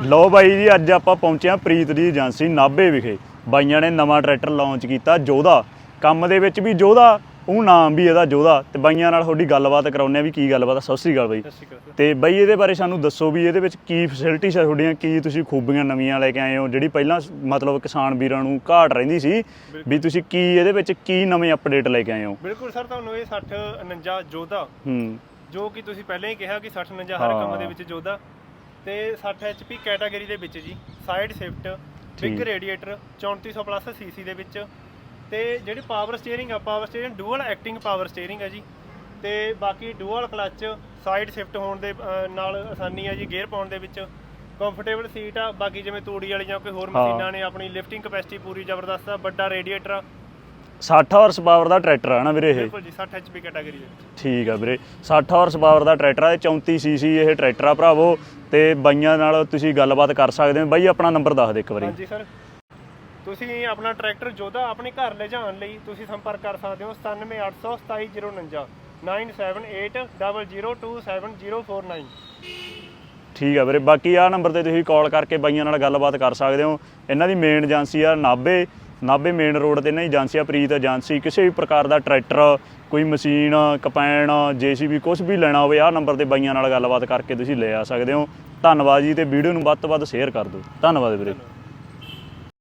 ਲਓ ਬਾਈ ਜੀ ਅੱਜ ਆਪਾਂ ਪਹੁੰਚੇ ਹਾਂ ਪ੍ਰੀਤ ਦੀ ਏਜੰਸੀ ਨਾਭੇ ਵਿਖੇ। ਬਾਈਆਂ ਨੇ ਨਵਾਂ ਟਰੈਕਟਰ ਲਾਂਚ ਕੀਤਾ ਜੋਧਾ। ਕੰਮ ਦੇ ਵਿੱਚ ਵੀ ਜੋਧਾ ਉਹ ਨਾਮ ਵੀ ਇਹਦਾ ਜੋਧਾ। ਤੇ ਬਾਈਆਂ ਨਾਲ ਤੁਹਾਡੀ ਗੱਲਬਾਤ ਕਰਾਉਂਦੇ ਆ ਵੀ ਕੀ ਗੱਲਬਾਤ ਆ। ਸਤਿ ਸ੍ਰੀ ਅਕਾਲ ਬਾਈ। ਤੇ ਬਾਈ ਇਹਦੇ ਬਾਰੇ ਸਾਨੂੰ ਦੱਸੋ ਵੀ ਇਹਦੇ ਵਿੱਚ ਕੀ ਫੈਸਿਲਿਟੀਜ਼ ਆ ਤੁਹਾਡੀਆਂ ਕੀ ਤੁਸੀਂ ਖੂਬੀਆਂ ਨਵੀਆਂ ਲੈ ਕੇ ਆਏ ਹੋ? ਜਿਹੜੀ ਪਹਿਲਾਂ ਮਤਲਬ ਕਿਸਾਨ ਵੀਰਾਂ ਨੂੰ ਘਾਟ ਰਹਿੰਦੀ ਸੀ ਵੀ ਤੁਸੀਂ ਕੀ ਇਹਦੇ ਵਿੱਚ ਕੀ ਨਵੇਂ ਅਪਡੇਟ ਲੈ ਕੇ ਆਏ ਹੋ? ਬਿਲਕੁਲ ਸਰ ਤੁਹਾਨੂੰ ਇਹ 60 49 ਜੋਧਾ ਹੂੰ। ਜੋ ਕਿ ਤੁਸੀਂ ਪਹਿਲਾਂ ਹੀ ਕਿਹਾ ਕਿ 60 49 ਹਰ ਕੰਮ ਦੇ। ਵਿੱਚ ਜੋਧਾ। ਤੇ 60 HP ਕੈਟਾਗਰੀ ਦੇ ਵਿੱਚ ਜੀ side shift big. Radiator 3400 plus CC ਦੇ ਵਿੱਚ। ਤੇ ਜਿਹੜੀ ਪਾਵਰ ਸਟੀਅਰਿੰਗ ਆ power steering dual acting power steering ਹੈ ਜੀ। ਤੇ ਬਾਕੀ ਡੂਅਲ ਕਲੱਚ ਸਾਈਡ ਸ਼ਿਫਟ ਹੋਣ ਦੇ ਨਾਲ ਆਸਾਨੀ ਆ ਜੀ ਗੇਅਰ ਪਾਉਣ ਦੇ ਵਿੱਚ। ਕੰਫਰਟੇਬਲ ਸੀਟ ਆ ਬਾਕੀ ਜਿਵੇਂ ਤੂੜੀ ਵਾਲੀ ਜਾਂ ਕੋਈ ਹੋਰ। ਮਸ਼ੀਨਾਂ ਨੇ ਆਪਣੀ ਲਿਫਟਿੰਗ ਕਪੈਸਿਟੀ ਪੂਰੀ ਜ਼ਬਰਦਸਤ ਆ ਵੱਡਾ ਰੇਡੀਏਟਰ ਆ। 60 ਹਾਰਸ ਪਾਵਰ ਦਾ ਟਰੈਕਟਰ ਹੈ ਨਾ ਵੀਰੇ ਇਹ? ਬਿਲਕੁਲ ਜੀ 60 HP ਕੈਟਾਗਰੀ ਦੇ ਵਿੱਚ। ਠੀਕ ਆ ਵੀਰੇ 60 ਹਾਰਸ ਪਾਵਰ ਦਾ ਟਰੈਕਟਰ ਆ 34 ਸੀਸੀ ਇਹ ਟਰੈਕਟਰ ਆ ਭਰਾਵੋ। ਤੇ ਬਾਈਆਂ ਨਾਲ ਤੁਸੀਂ ਗੱਲਬਾਤ ਕਰ ਸਕਦੇ ਹੋ। ਬਾਈ ਆਪਣਾ ਨੰਬਰ ਦੱਸ ਦੇ ਇੱਕ ਵਾਰੀ। ਹਾਂਜੀ ਸਰ। ਤੁਸੀਂ ਆਪਣਾ ਟਰੈਕਟਰ ਜੋਧਾ ਆਪਣੇ ਘਰ ਲੈ ਜਾਣ ਲਈ ਤੁਸੀਂ ਸੰਪਰਕ ਕਰ ਸਕਦੇ ਹੋ 9780277049 978000270049 ਠੀਕ ਆ ਵੀਰੇ ਬਾਕੀ ਆ ਨੰਬਰ ਤੇ ਤੁਸੀਂ ਕਾਲ ਕਰਕੇ ਬਾਈਆਂ ਨਾਲ ਗੱਲਬਾਤ ਕਰ ਸਕਦੇ ਹੋ। ਇਹਨਾਂ ਦੀ ਮੇਨ ਏਜੰਸੀ ਆ ਨਾਭੇ। ਨਾਭੇ ਮੇਨ ਰੋਡ ਤੇ ਇਹਨਾਂ ਏਜੰਸੀਆ ਪ੍ਰੀਤ ਏਜੰਸੀ, ਕਿਸੇ ਵੀ ਪ੍ਰਕਾਰ ਦਾ ਟਰੈਕਟਰ, ਕੋਈ ਮਸ਼ੀਨ, ਕਪੈਣ, ਜੀਸੀਬੀ ਕੁਝ ਵੀ ਲੈਣਾ ਹੋਵੇ, ਆਹ ਨੰਬਰ ਤੇ ਬਾਈਆਂ ਨਾਲ ਗੱਲਬਾਤ ਕਰਕੇ ਤੁਸੀਂ ਲੈ ਆ ਸਕਦੇ ਹੋ। ਧੰਨਵਾਦ ਜੀ, ਤੇ ਵੀਡੀਓ ਨੂੰ ਵੱਧ ਤੋਂ ਵੱਧ ਸ਼ੇਅਰ ਕਰ ਦਿਓ। ਧੰਨਵਾਦ ਵੀਰੇ।